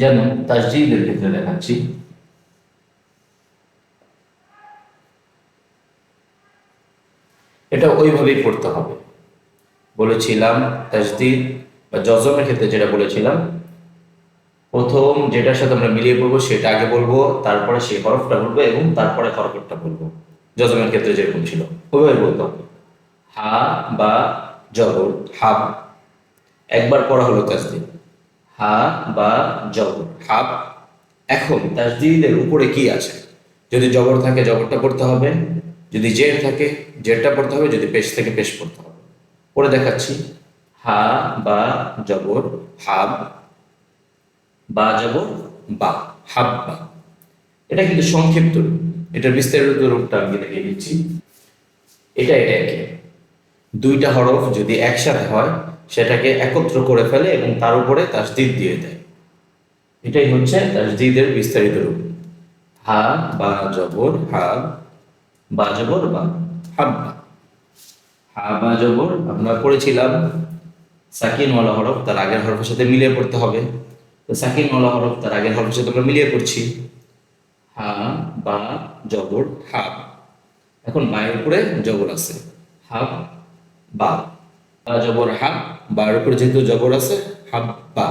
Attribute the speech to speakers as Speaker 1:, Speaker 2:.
Speaker 1: যেমন তাসজিদের ক্ষেত্রে দেখাচ্ছি এটা ওইভাবেই পড়তে হবে। বলেছিলাম তাসদিদ বা জজমের ক্ষেত্রে যেটা বলেছিলাম, প্রথম যেটার সাথে আমরা মিলিয়ে পড়ব সেটা আগে বলব, তারপরে সেই হরফটা বলব এবং তারপরে হরফটা বলব। জজমের ক্ষেত্রে যেরকম ছিল, ওইভাবে বলতে হবে হা বা জবর হাব একবার পড়া হলো তাসদিদ হা বা জবর হাব এখন তাসদিদের উপরে কি আছে? যদি জবর থাকে জবরটা পড়তে হবে। যদি জের থাকে জেরটা পড়তে হবে। যদি পেশ থেকে পেশ পড়তে হবে। পড়ে দেখাচ্ছি। হা বা জবর হাব বা জবর বা হাব্বা এটা কিন্তু সংক্ষিপ্ত রূপ। এটার বিস্তারিত রূপটা আমি দেখিয়ে দিচ্ছি। এটা এটা একে। দুইটা হরফ যদি একসাথে হয় সেটাকে একত্র করে ফেলে এবং তার উপরে তাসদিদ দিয়ে দেয়। এটাই হচ্ছে তাসদিদের বিস্তারিত রূপ। হা, বা, জবর, হা, বা, জবর, বা, হাব্বা। হা, বা, জবর, আমরা পড়েছিলাম সাকিনওয়ালা হরফ, তার আগের হরফের সাথে মিলিয়ে পড়তে হবে। তো সাকিন সাকিনওয়ালা হরফ, তার আগের হরফের সাথে আমরা মিলিয়ে পড়ছি। হা, বা, জবর, হাব। এখন বায়ের উপরে জবর আছে। হাব, বা। জবর হাব বার উপরে যেহেতু জবর আছে হাব্বা।